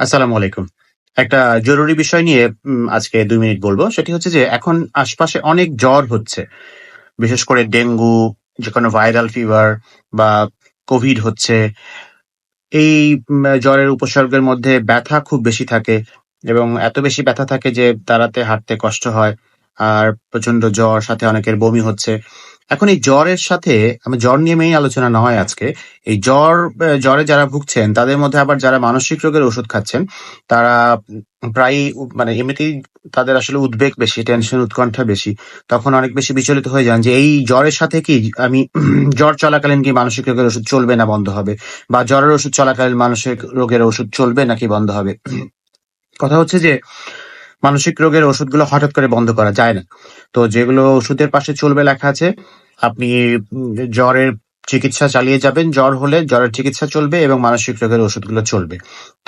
আসসালামু আলাইকুম। একটা জরুরি বিষয় নিয়ে আজকে দুই মিনিট বলব সেটি হচ্ছে যে এখন আশপাশে অনেক জ্বর হচ্ছে। বিশেষ করে ডেঙ্গু, যে কোনো ভাইরাল ফিভার বা কোভিড হচ্ছে। এই জ্বরের উপসর্গের মধ্যে ব্যথা খুব বেশি থাকে এবং এত বেশি ব্যথা থাকে যে দাঁড়াতে হাঁটতে কষ্ট হয়। আর প্রচণ্ড জ্বর, সাথে অনেকের বমি হচ্ছে। এখন এই জ্বরের সাথে আমি জ্বর নিয়ে মেইন আলোচনা না হয় আজকে। এই জ্বর জ্বরে যারা ভুগছেন তাদের মধ্যে আবার যারা মানসিক রোগের ওষুধ খাচ্ছেন, তারা উম প্রায়ই মানে এমনিতেই তাদের আসলে উদ্বেগ বেশি, টেনশন, উৎকণ্ঠা বেশি। তখন অনেক বেশি বিচলিত হয়ে যান যে এই জ্বরের সাথে কি আমি জ্বর চলাকালীন কি মানসিক রোগের ওষুধ চলবে না বন্ধ হবে? বা জ্বরের ওষুধ চলাকালীন মানসিক রোগের ওষুধ চলবে নাকি বন্ধ হবে? কথা হচ্ছে যে মানসিক রোগের ওষুধগুলো হঠাৎ করে বন্ধ করা যায় না। তো যেগুলো ওষুধের পাশে চলবে লেখা আছে, আপনি জ্বরের চিকিৎসা চালিয়ে যাবেন। জ্বর হলে জ্বরের চিকিৎসা চলবে এবং মানসিক রোগের ওষুধগুলো চলবে।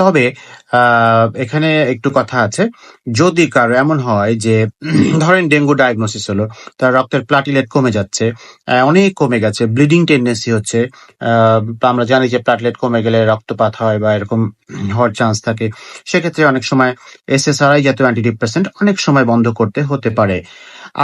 তবে এখানে একটু কথা আছে। যদি কারও এমন হয় যে ধরেন ডেঙ্গু ডায়াগনোসিস হলো, তার রক্তের প্লাটিলেট কমে যাচ্ছে, অনেক কমে গেছে, ব্লিডিং টেন্ডেন্সি হচ্ছে। আমরা জানি যে প্লাটলেট কমে গেলে রক্তপাত হয় বা এরকম হওয়ার চান্স থাকে। সেক্ষেত্রে অনেক সময় এসএসআরআই জাতীয় অ্যান্টিডিপ্রেসেন্ট অনেক সময় বন্ধ করতে হতে পারে।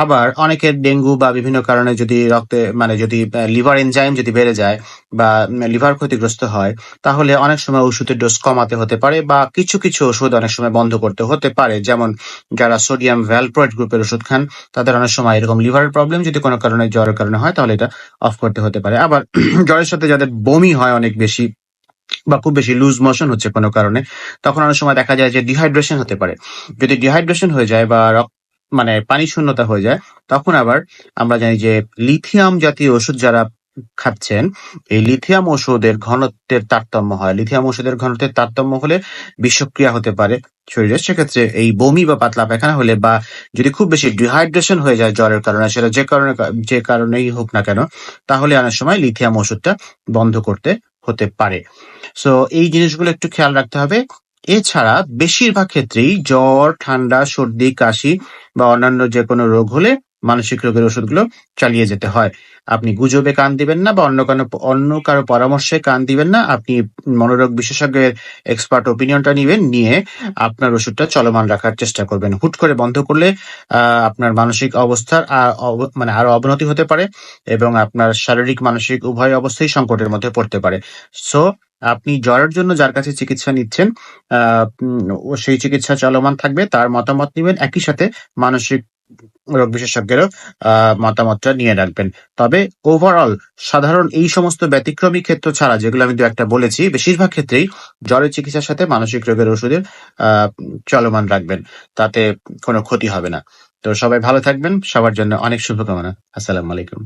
আবার অনেকের ডেঙ্গু বা বিভিন্ন কারণে যদি রক্তে মানে যদি লিভার এনজাইম যদি বেড়ে যায় বা লিভার ক্ষতিগ্রস্ত হয়, তাহলে অনেক সময় ওষুধের ডোজ কমাতে হতে পারে বা কিছু, কিছু ওষুধ অনেক সময় বন্ধ করতে হতে পারে। যেমন যারা সোডিয়াম ভ্যালপ্রয়েড গ্রুপের ওষুধ খান, তাদের অনেক সময় এরকম লিভারের প্রবলেম যদি কোনো কারণে জ্বরের কারণে হয়, তাহলে এটা অফ করতে হতে পারে। আবার জ্বরের সাথে যাদের বমি হয় অনেক বেশি বা খুব বেশি লুজ মোশন হচ্ছে কোনো কারণে, তখন অনেক সময় দেখা যায় যে ডিহাইড্রেশন হতে পারে। যদি ডিহাইড্রেশন হয়ে যায় বা মানে পানি শূন্যতা হয়ে যায়, তখন আবার আমরা জানি যে লিথিয়াম জাতীয় ওষুধ যারা খাচ্ছেন, এই লিথিয়াম ওষুধের ঘনত্বের তারতম্য হয়। লিথিয়াম ওষুধের ঘনত্বের তারতম্য হলে বিষক্রিয়া হতে পারে শরীরে। সেক্ষেত্রে এই বমি বা পাতলা পায়খানা হলে বা যদি খুব বেশি ডিহাইড্রেশন হয়ে যায় জ্বরের কারণে, সেটা যে কারণে যে কারণেই হোক না কেন, তাহলে অনেক সময় লিথিয়াম ওষুধটা বন্ধ করতে হতে পারে। সো এই জিনিসগুলো একটু খেয়াল রাখতে হবে। এছাড়া বেশিরভাগ ক্ষেত্রেই জ্বর, ঠান্ডা, সর্দি, কাশি বা অন্যান্য যেকোনো রোগ হলে মানসিক রোগের ওষুধগুলো চালিয়ে যেতে হয়। আপনি গুজবে কান দিবেন না বা অন্য কানো অন্য কারও পরামর্শে কান দিবেন না। আপনি মনোরোগ বিশেষজ্ঞের এক্সপার্ট ওপিনিয়নটা নিবেন, নিয়ে আপনার ওষুধটা চলমান রাখার চেষ্টা করবেন। হুট করে বন্ধ করলে আপনার মানসিক অবস্থার মানে আরও অবনতি হতে পারে এবং আপনার শারীরিক, মানসিক উভয় অবস্থাই সংকটের মধ্যে পড়তে পারে। সো আপনি জ্বরের জন্য যার কাছে চিকিৎসা নিচ্ছেন, সেই চিকিৎসা চলমান থাকবে। তার মতামত নিবেন। একই সাথে মানসিক রোগ বিশেষজ্ঞেরও মতামতটা নিয়ে রাখবেন। তবে ওভারঅল সাধারণ এই সমস্ত ব্যতিক্রমী ক্ষেত্র ছাড়া যেগুলো আমি দু একটা বলেছি, বেশিরভাগ ক্ষেত্রেই জ্বরের চিকিৎসার সাথে মানসিক রোগের ওষুধের চলমান রাখবেন। তাতে কোনো ক্ষতি হবে না। তো সবাই ভালো থাকবেন। সবার জন্য অনেক শুভকামনা। আসসালামু আলাইকুম।